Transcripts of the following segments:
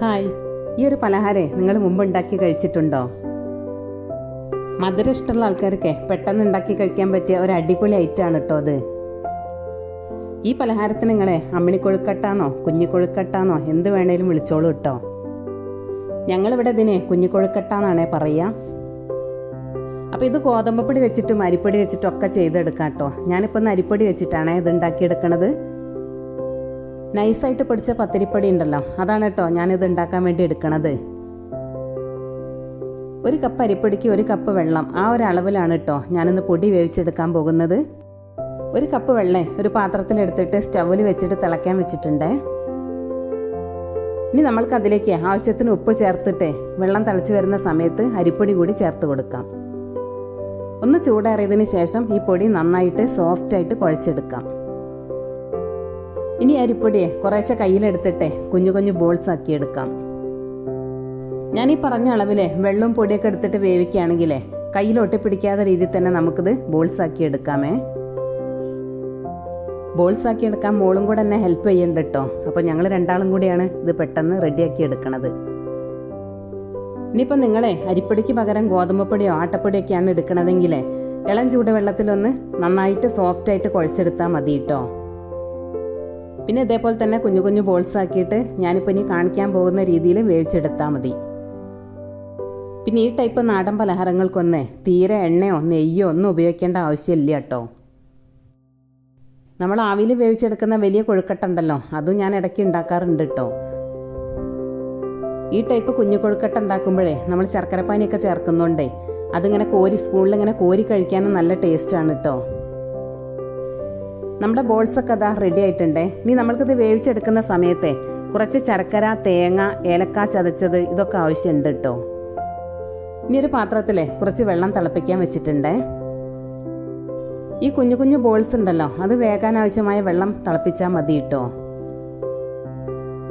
Hi ഈ ഒരു പലഹാരേ നിങ്ങൾ മുമ്പ് ഉണ്ടാക്കി കഴിച്ചിട്ടുണ്ടോ? മധുരം ഇഷ്ടമുള്ള ആൾക്കാർക്ക് പെട്ടെന്ന് ഉണ്ടാക്കി കഴിക്കാൻ പറ്റിയ ഒരു അടിപൊളി ഐറ്റമാണ് കേട്ടോ അത്. ഈ പലഹാരത്തിന് നിങ്ങളെ അമ്മിണിക്കൊഴുക്കട്ടാന്നോ കുഞ്ഞിക്കൊഴുക്കട്ടാന്നോ എന്ത് വേണേലും വിളിച്ചോളൂ കേട്ടോ ഞങ്ങളിവിടെ ഇതിനെ കുഞ്ഞിക്കൊഴുക്കട്ടാന്നാണേ പറയുക അപ്പോൾ ഇത് ഗോതമ്പപ്പൊടി വെച്ചിട്ടും അരിപ്പൊടി വെച്ചിട്ടും ഒക്കെ ചെയ്തെടുക്കാം കേട്ടോ ഞാനിപ്പോൾ ഒന്ന് അരിപ്പൊടി വെച്ചിട്ടാണ് ഇത് ഉണ്ടാക്കിയെടുക്കണത്. നൈസായിട്ട് പൊടിച്ച പത്തിരിപ്പൊടി ഉണ്ടല്ലോ. അതാണ് കേട്ടോ ഞാനിത് ഉണ്ടാക്കാൻ വേണ്ടി എടുക്കണത്. ഒരു കപ്പ് അരിപ്പൊടിക്ക് ഒരു കപ്പ് വെള്ളം. ആ ഒരു അളവിലാണ് കേട്ടോ ഞാനിന്ന് പൊടി വേവിച്ചെടുക്കാൻ പോകുന്നത്. ഒരു കപ്പ് വെള്ളം ഒരു പാത്രത്തിലെടുത്തിട്ട് സ്റ്റൗവിൽ വെച്ചിട്ട് തിളയ്ക്കാൻ വെച്ചിട്ടുണ്ട്. ഇനി നമ്മൾക്ക് അതിലേക്ക് ആവശ്യത്തിന് ഉപ്പ് ചേർത്തിട്ട് വെള്ളം തിളച്ച് വരുന്ന സമയത്ത് അരിപ്പൊടി കൂടി ചേർത്ത് കൊടുക്കാം. ഒന്ന് ചൂടേറിയതിന് ശേഷം ഈ പൊടി നന്നായിട്ട് സോഫ്റ്റ് ആയിട്ട് കുഴച്ചെടുക്കാം. ഇനി അരിപ്പൊടിയെ കുറേശ്ശെ കയ്യിലെടുത്തിട്ട് കുഞ്ഞു കുഞ്ഞു ബോൾസ് ആക്കി എടുക്കാം ഞാൻ ഈ പറഞ്ഞ അളവിലെ വെള്ളവും പൊടിയൊക്കെ എടുത്തിട്ട് വേവിക്കുകയാണെങ്കിൽ കയ്യിൽ ഒട്ടിപ്പിടിക്കാത്ത രീതിയിൽ തന്നെ നമുക്കിത് ബോൾസ് ആക്കി എടുക്കാമേ ബോൾസ് ആക്കി എടുക്കാൻ മോളും കൂടെ എന്നെ ഹെൽപ്പ് ചെയ്യണ്ട കേട്ടോ അപ്പോൾ ഞങ്ങൾ രണ്ടാളും കൂടിയാണ് ഇത് പെട്ടെന്ന് റെഡിയാക്കി എടുക്കണത് ഇനിയിപ്പോൾ നിങ്ങളെ അരിപ്പൊടിക്ക് പകരം ഗോതമ്പ് പൊടിയോ ആട്ടപ്പൊടിയൊക്കെയാണ് എടുക്കണതെങ്കിൽ ഇളം ചൂടുവെള്ളത്തിലൊന്ന് നന്നായിട്ട് സോഫ്റ്റ് ആയിട്ട് കുഴച്ചെടുത്താൽ മതി കേട്ടോ പിന്നെ ഇതേപോലെ തന്നെ കുഞ്ഞു കുഞ്ഞു ബോൾസ് ആക്കിയിട്ട് ഞാനിപ്പോൾ ഇനി കാണിക്കാൻ പോകുന്ന രീതിയിൽ വേവിച്ചെടുത്താൽ മതി. പിന്നെ ഈ ടൈപ്പ് നാടൻ പലഹാരങ്ങൾക്കൊന്ന് തീരെ എണ്ണയോ നെയ്യോ ഒന്നും ഉപയോഗിക്കേണ്ട ആവശ്യമില്ല കേട്ടോ നമ്മൾ ആവിയിൽ വേവിച്ചെടുക്കുന്ന വലിയ കൊഴുക്കട്ടുണ്ടല്ലോ അതും ഞാൻ ഇടയ്ക്ക് ഉണ്ടാക്കാറുണ്ട് കേട്ടോ ഈ ടൈപ്പ് കുഞ്ഞു കൊഴുക്കട്ട ഉണ്ടാക്കുമ്പോഴേ നമ്മൾ ശർക്കരപ്പാനിയൊക്കെ ചേർക്കുന്നുണ്ടേ അതിങ്ങനെ കോരി സ്പൂണിൽ ഇങ്ങനെ കോരി കഴിക്കാനും നല്ല ടേസ്റ്റാണ് കേട്ടോ നമ്മുടെ ബോൾസ് ഒക്കെ അതാ റെഡി ആയിട്ടുണ്ടേ. ഇനി നമ്മൾക്കിത് വേവിച്ചെടുക്കുന്ന സമയത്തെ കുറച്ച് ശർക്കര തേങ്ങ ഏലക്ക ചതച്ചത് ഇതൊക്കെ ആവശ്യമുണ്ട് കേട്ടോ ഇനി ഒരു പാത്രത്തിലെ കുറച്ച് വെള്ളം തിളപ്പിക്കാൻ വെച്ചിട്ടുണ്ട്. ഈ കുഞ്ഞു കുഞ്ഞു ബോൾസ് ഉണ്ടല്ലോ അത് വേകാൻ ആവശ്യമായ വെള്ളം തിളപ്പിച്ചാൽ മതി കേട്ടോ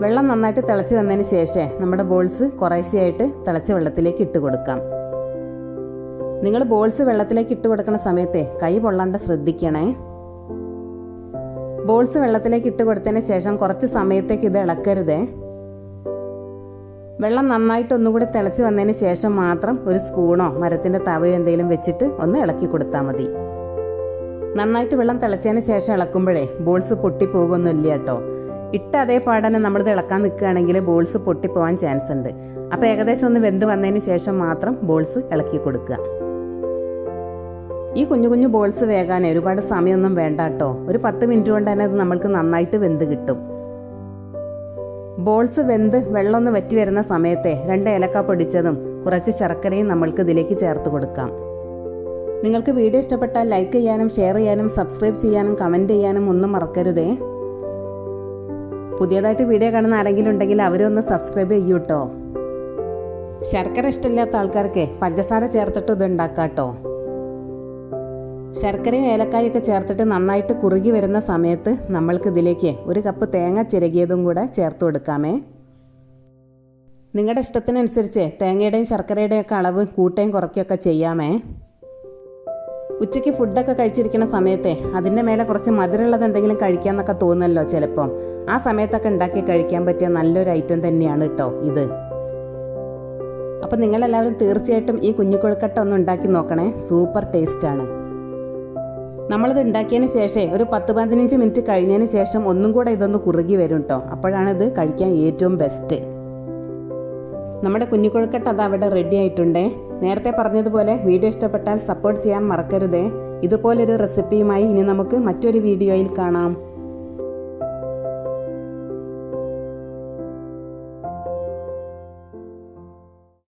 വെള്ളം നന്നായിട്ട് തിളച്ച് വന്നതിന് ശേഷം നമ്മുടെ ബോൾസ് കുറേശ്ശെയായിട്ട് തിളച്ച വെള്ളത്തിലേക്ക് ഇട്ട് കൊടുക്കാം. നിങ്ങൾ ബോൾസ് വെള്ളത്തിലേക്ക് ഇട്ട് കൊടുക്കുന്ന സമയത്തെ കൈ പൊള്ളാണ്ട് ശ്രദ്ധിക്കണേ. ബോൾസ് വെള്ളത്തിലേക്ക് ഇട്ട് കൊടുത്തതിന് ശേഷം കുറച്ച് സമയത്തേക്ക് ഇത് ഇളക്കരുതേ. വെള്ളം നന്നായിട്ട് ഒന്നുകൂടി തിളച്ച് വന്നതിന് ശേഷം മാത്രം ഒരു സ്പൂണോ മരത്തിന്റെ തവയോ എന്തെങ്കിലും വെച്ചിട്ട് ഒന്ന് ഇളക്കി കൊടുത്താൽ മതി. നന്നായിട്ട് വെള്ളം തിളച്ചതിന് ശേഷം ഇളക്കുമ്പോഴേ ബോൾസ് പൊട്ടിപ്പോകൊന്നുമില്ല കേട്ടോ. ഇട്ട അതേ പാടനെ നമ്മൾ ഇളക്കാൻ നിൽക്കുകയാണെങ്കിൽ ബോൾസ് പൊട്ടിപ്പോവാൻ ചാൻസ് ഉണ്ട്. അപ്പോൾ ഏകദേശം ഒന്ന് വെന്ത് വന്നതിന് ശേഷം മാത്രം ബോൾസ് ഇളക്കി കൊടുക്കുക. ഈ കുഞ്ഞു കുഞ്ഞു ബോൾസ് വേകാൻ ഒരുപാട് സമയമൊന്നും വേണ്ട കേട്ടോ. ഒരു പത്ത് മിനിറ്റ് കൊണ്ട് തന്നെ അത് നമ്മൾക്ക് നന്നായിട്ട് വെന്ത് കിട്ടും. ബോൾസ് വെന്ത് വെള്ളമൊന്ന് വറ്റി വരുന്ന സമയത്തെ രണ്ട് ഏലക്ക പൊടിച്ചതും കുറച്ച് ശർക്കരയും നമ്മൾക്ക് ഇതിലേക്ക് ചേർത്ത് കൊടുക്കാം. നിങ്ങൾക്ക് വീഡിയോ ഇഷ്ടപ്പെട്ടാൽ ലൈക്ക് ചെയ്യാനും ഷെയർ ചെയ്യാനും സബ്സ്ക്രൈബ് ചെയ്യാനും കമന്റ് ചെയ്യാനും ഒന്നും മറക്കരുതേ. പുതിയതായിട്ട് വീഡിയോ കാണുന്ന ആരെങ്കിലും ഉണ്ടെങ്കിൽ അവരൊന്ന് സബ്സ്ക്രൈബ് ചെയ്യൂ കേട്ടോ ശർക്കര ഇഷ്ടമില്ലാത്ത ആൾക്കാർക്ക് പഞ്ചസാര ചേർത്തിട്ട് ഇത് ഉണ്ടാക്കാം കേട്ടോ ശർക്കരയും ഏലക്കായൊക്കെ ചേർത്തിട്ട് നന്നായിട്ട് കുറുകി വരുന്ന സമയത്ത് നമ്മൾക്ക് ഇതിലേക്ക് ഒരു കപ്പ് തേങ്ങ ചിരകിയതും കൂടെ ചേർത്ത് കൊടുക്കാമേ. നിങ്ങളുടെ ഇഷ്ടത്തിനനുസരിച്ച് തേങ്ങയുടെയും ശർക്കരയുടെയും ഒക്കെ അളവ് കൂട്ടുകയും കുറയ്ക്കുകയൊക്കെ ചെയ്യാമേ. ഉച്ചയ്ക്ക് ഫുഡൊക്കെ കഴിച്ചിരിക്കുന്ന സമയത്തെ അതിന്റെ മേലെ കുറച്ച് മധുരമുള്ളത് എന്തെങ്കിലും കഴിക്കാമെന്നൊക്കെ തോന്നുമല്ലോ ചിലപ്പം. ആ സമയത്തൊക്കെ ഉണ്ടാക്കി കഴിക്കാൻ പറ്റിയ നല്ലൊരു ഐറ്റം തന്നെയാണ് കേട്ടോ ഇത്. അപ്പം നിങ്ങളെല്ലാവരും തീർച്ചയായിട്ടും ഈ കുഞ്ഞിക്കൊഴുക്കട്ട ഒന്ന് ഉണ്ടാക്കി നോക്കണേ. സൂപ്പർ ടേസ്റ്റാണ്. നമ്മളിത് ഉണ്ടാക്കിയതിന് ശേഷം ഒരു പത്ത് പതിനഞ്ച് മിനിറ്റ് കഴിഞ്ഞതിന് ശേഷം ഒന്നും കൂടെ ഇതൊന്ന് കുറുകി വരും കേട്ടോ അപ്പോഴാണ് ഇത് കഴിക്കാൻ ഏറ്റവും ബെസ്റ്റ് നമ്മുടെ കുഞ്ഞുകൊഴുക്കട്ട അത് അവിടെ റെഡി ആയിട്ടുണ്ടേ. നേരത്തെ പറഞ്ഞതുപോലെ വീഡിയോ ഇഷ്ടപ്പെട്ടാൽ സപ്പോർട്ട് ചെയ്യാൻ മറക്കരുതേ. ഇതുപോലൊരു റെസിപ്പിയുമായി ഇനി നമുക്ക് മറ്റൊരു വീഡിയോയിൽ കാണാം.